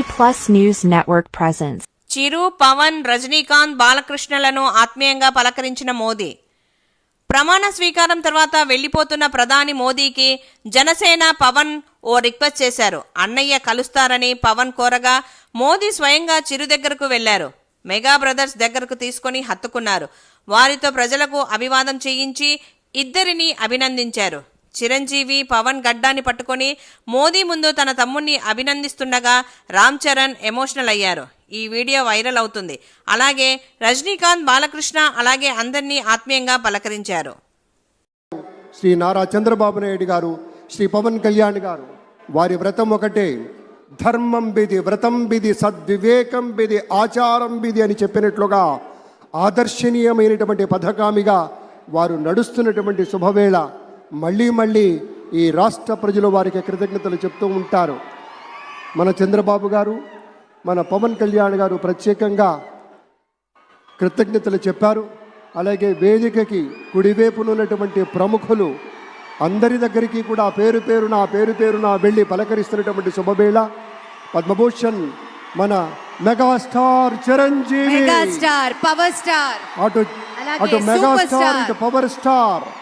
Plus News Network చిరు పవన్ రజనీకాంత్ బాలకృష్ణలను ఆత్మీయంగా పలకరించిన మోదీ. ప్రమాణ స్వీకారం తర్వాత వెళ్ళిపోతున్న ప్రధాని మోదీకి జనసేన పవన్ ఓ రిక్వెస్ట్ చేశారు. అన్నయ్య కలుస్తారని పవన్ కోరగా మోదీ స్వయంగా చిరు దగ్గరకు వెళ్ళారు. మెగా బ్రదర్స్ దగ్గరకు తీసుకొని హత్తుకున్నారు. వారితో ప్రజలకు అభివాదం చేయించి ఇద్దరిని అభినందించారు. చిరంజీవి పవన్ గడ్డాన్ని పట్టుకొని మోదీ ముందు తన తమ్ముణ్ణి అభినందిస్తుండగా రామ్ చరణ్ ఎమోషనల్ అయ్యారు. ఈ వీడియో వైరల్ అవుతుంది. అలాగే రజనీకాంత్ బాలకృష్ణ అలాగే అందరినీ ఆత్మీయంగా పలకరించారు. శ్రీ నారా చంద్రబాబు నాయుడు గారు శ్రీ పవన్ కళ్యాణ్ గారు వారి వ్రతం ఒకటే. ధర్మం బిది వ్రతం బిది సద్వివేకం బిది ఆచారం బిది అని చెప్పినట్లుగా ఆదర్శనీయమైనటువంటి పథకామిగా వారు నడుస్తున్నటువంటి శుభవేళ మళ్ళీ మళ్ళీ ఈ రాష్ట్ర ప్రజలు వారికి కృతజ్ఞతలు చెప్తూ ఉంటారు. మన చంద్రబాబు గారు మన పవన్ కళ్యాణ్ గారు ప్రత్యేకంగా కృతజ్ఞతలు చెప్పారు. అలాగే వేదికకి కుడివైపునున్నటువంటి ప్రముఖులు అందరి దగ్గరికి కూడా పేరు పేరున పేరు పేరున వెళ్ళి పలకరిస్తున్నటువంటి శుభవేళ. పద్మభూషణ్ మన మెగాస్టార్ చిరంజీవి. Power star. అటు అటు మెగాస్టార్ పవర్ స్టార్.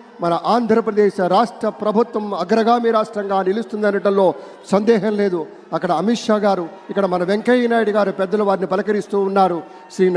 మన ఆంధ్రప్రదేశ్ రాష్ట్ర ప్రభుత్వం అగ్రగామి రాష్ట్రంగా నిలుస్తుందనటంలో సందేహం లేదు. అక్కడ అమిత్ షా గారు ఇక్కడ మన వెంకయ్య నాయుడు గారు పెద్దలు వారిని పలకరిస్తూ ఉన్నారు. శ్రీ